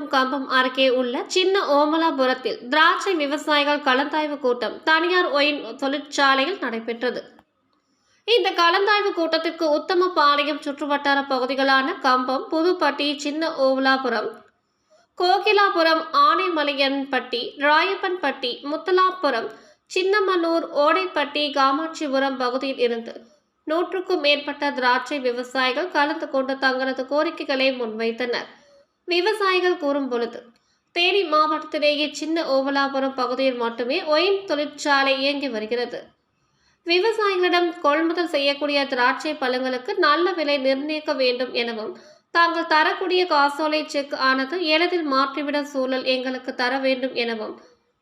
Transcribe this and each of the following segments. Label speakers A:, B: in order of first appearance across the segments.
A: கம்பம் அருகே உள்ள சின்ன ஓமலாபுரத்தில் திராட்சை விவசாயிகள் கலந்தாய்வு கூட்டம் தனியார் ஒயின் தொழிற்சாலையில் நடைபெற்றது. இந்த கலந்தாய்வு கூட்டத்திற்கு உத்தம பாளையம் சுற்றுவட்டார பகுதிகளான கம்பம் புதுப்பட்டி சின்ன ஓவலாபுரம் கோகிலாபுரம் ஆனைமலையன்பட்டி ராயப்பன்பட்டி முத்தலாபுரம் சின்னமனூர் ஓடைப்பட்டி காமாட்சிபுரம் பகுதியில் இருந்து நூற்றுக்கும் மேற்பட்ட திராட்சை விவசாயிகள் கலந்து கொண்டு தங்களது கோரிக்கைகளை முன்வைத்தனர். விவசாயிகள் கூறும் பொழுது தேனி மாவட்டத்திலேயே சின்ன ஓவலாபுரம் பகுதியில் மட்டுமே ஒயின் தொழிற்சாலை இயங்கி வருகிறது. விவசாயிகளிடம் கொள்முதல் செய்யக்கூடிய திராட்சை பழங்களுக்கு நல்ல விலை நிர்ணயிக்க வேண்டும் எனவும் தாங்கள் தரக்கூடிய காசோலை செக் ஆனது எளிதில் மாற்றிவிட சூழல் எங்களுக்கு தர வேண்டும் எனவும்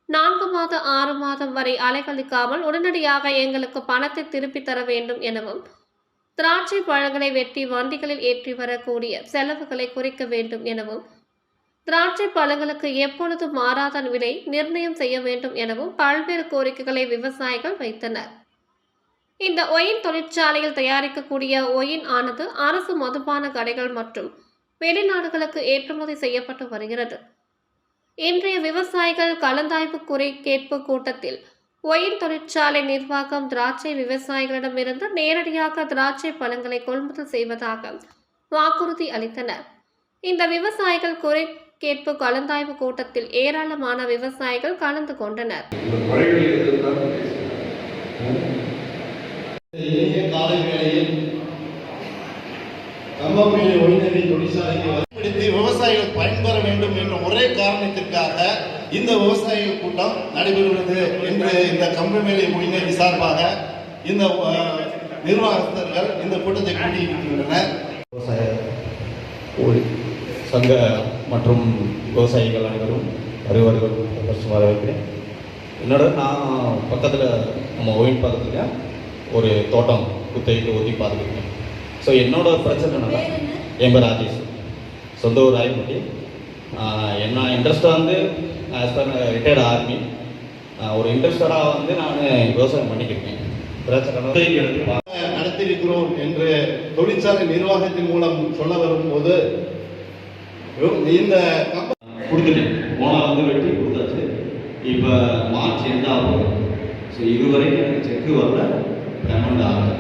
A: நான்கு மாதம் ஆறு மாதம் வரை அலைக்கழிக்காமல் உடனடியாக எங்களுக்கு பணத்தை திருப்பி தர வேண்டும் எனவும் திராட்சை பழங்களை வெட்டி வண்டிகளில் ஏற்றி வரக்கூடிய செலவுகளை குறைக்க வேண்டும் எனவும் திராட்சை பழங்களுக்கு எப்பொழுது மாறாத விலை நிர்ணயம் செய்ய வேண்டும் எனவும் பல்வேறு கோரிக்கைகளை விவசாயிகள் வைத்தனர். இந்த ஒயின் தொழிற்சாலையில் தயாரிக்கக்கூடிய ஒயின் ஆனது அரசு மதுபான கடைகள் மற்றும் வெளிநாடுகளுக்கு ஏற்றுமதி செய்யப்பட்டு வருகிறது. இன்றைய விவசாயிகள் கலந்தாய்வு குறை கேட்பு கூட்டத்தில் ஒயின் தொழிற்சாலை நிர்வாகம் திராட்சை விவசாயிகளிடமிருந்து நேரடியாக திராட்சை பழங்களை கொள்முதல் செய்வதாக வாக்குறுதி அளித்தனர். இந்த விவசாயிகள் குறை கேட்பு கலந்தாய்வு கூட்டத்தில் ஏராளமான விவசாயிகள் கலந்து கொண்டனர்.
B: காலை வேளையில் தொழிற்சாலைக்கு விவசாயிகள் பயன்பெற வேண்டும் என்ற ஒரே காரணத்திற்காக இந்த விவசாயிகள் கூட்டம் நடைபெறுகிறது என்று இந்த கம்பமேலி ஒய்நதி சார்பாக இந்த நிர்வாகஸ்தர்கள் இந்த கூட்டத்தை கூட்டியிருக்கின்றனர்.
C: விவசாய ஊழி சங்க மற்றும் விவசாயிகள் அனைவரும் வருவார்கள் ஃபஸ்ட் வரவேற்கிறேன் என்னோட நான் பக்கத்தில் நம்ம ஓயின் பக்கத்தில் ஒரு தோட்டம் குத்தகைக்கு ஊற்றி பார்த்துருக்கேன் ஸோ என்னோட பிரச்சனை என்னன்னா என் பேர் ராஜேஷ். சொந்த ஊர் ஆஹ் என்ன இன்ட்ரெஸ்ட்டாக வந்து ஆஸ் பர் ரிட்டையர்ட் ஆர்மி ஒரு இன்ட்ரெஸ்டடாக வந்து நான் விவசாயம் பண்ணிக்கிருக்கேன் பிரச்சனை குத்தகைக்கு எடுத்து பா-
B: நடத்தியிருக்கிறோம் என்று தொழிற்சாலை நிர்வாகத்தின் மூலம் சொல்ல வரும்போது இந்த
C: கொடுத்துட்டேன். போனால் வந்து வெட்டி கொடுத்தாச்சு. இப்போ மார்ச் எண்ட் ஆகும் ஸோ இதுவரைக்கும் எனக்கு செக்கு வரல பேமெண்ட் ஆகலை